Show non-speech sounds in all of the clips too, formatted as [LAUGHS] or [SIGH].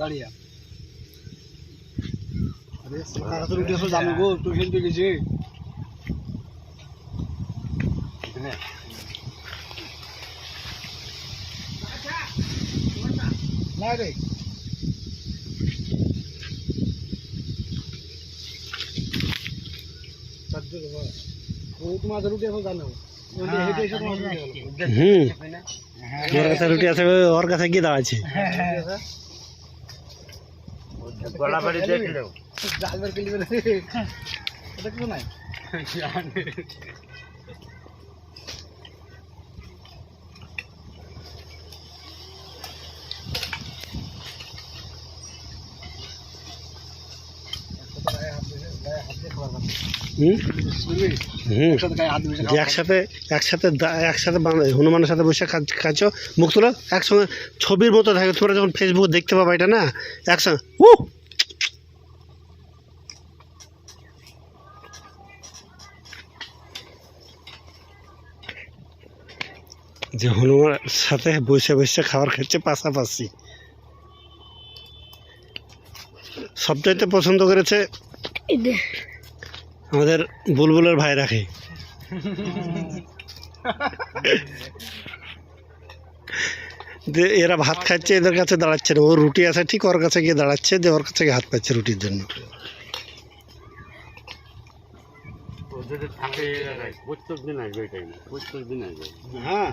দাঁড়িয়ে। আসো জানো গো তুই খেলতে গেছে না রে। ও উঠে জানো। হুম। ওর কাছে রুটি আছে ওর কাছে এটা কিছু নাই। হুম? হুম। একসাথে একসাথে একসাথে একসাথে হনুমানের সাথে বসে খাচ- খাচ্ছ মুখ তুলো একসঙ্গে ছবির মতো থাকে তোমরা যখন ফেসবুকে দেখতে পাবা এটা না একসঙ্গে উ যে হনুমানের সাথে বসে বসে খাবার খাচ্ছে পাশাপাশি। সবচাইতে পছন্দ করেছে আমাদের বুলবুলের ভাই রাখে। যে এরা ভাত খাচ্ছে এদের কাছে দাঁড়াচ্ছে না। ও রুটি আছে ঠিক ওর কাছে গিয়ে দাঁড়াচ্ছে যে ওর কাছে গিয়ে হাত পাচ্ছে রুটির জন্য। হ্যাঁ।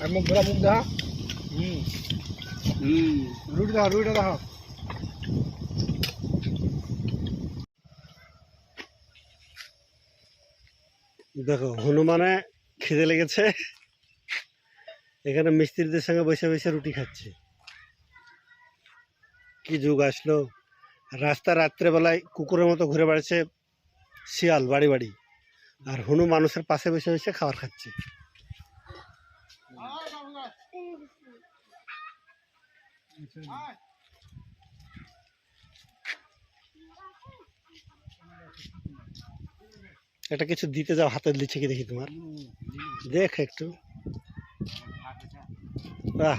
আর মুখ ধরা মুখ দেখা হুম। হুম রুটি দেখা রুটিটা দেখা দেখো, হনুমানে খিদে লেগেছে। এখানে মিস্ত্রিদের সঙ্গে বসে বসে রুটি খাচ্ছে। কি যুগ আসলো। রাস্তা রাত্রেবেলায় কুকুরের মতো ঘুরে বেড়াচ্ছে শিয়াল, বাড়ি বাড়ি। আর হনু মানুষের পাশে বসে বসে খাবার খাচ্ছে। একটা কিছু দিতে যাও হাতে দিচ্ছে কি দেখি তোমার? দেখ একটু। বাহ।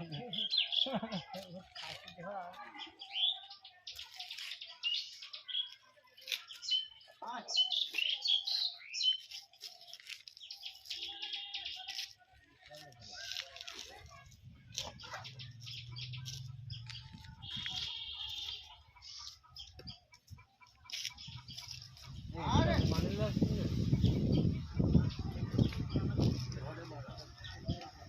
[LAUGHS] Thanks.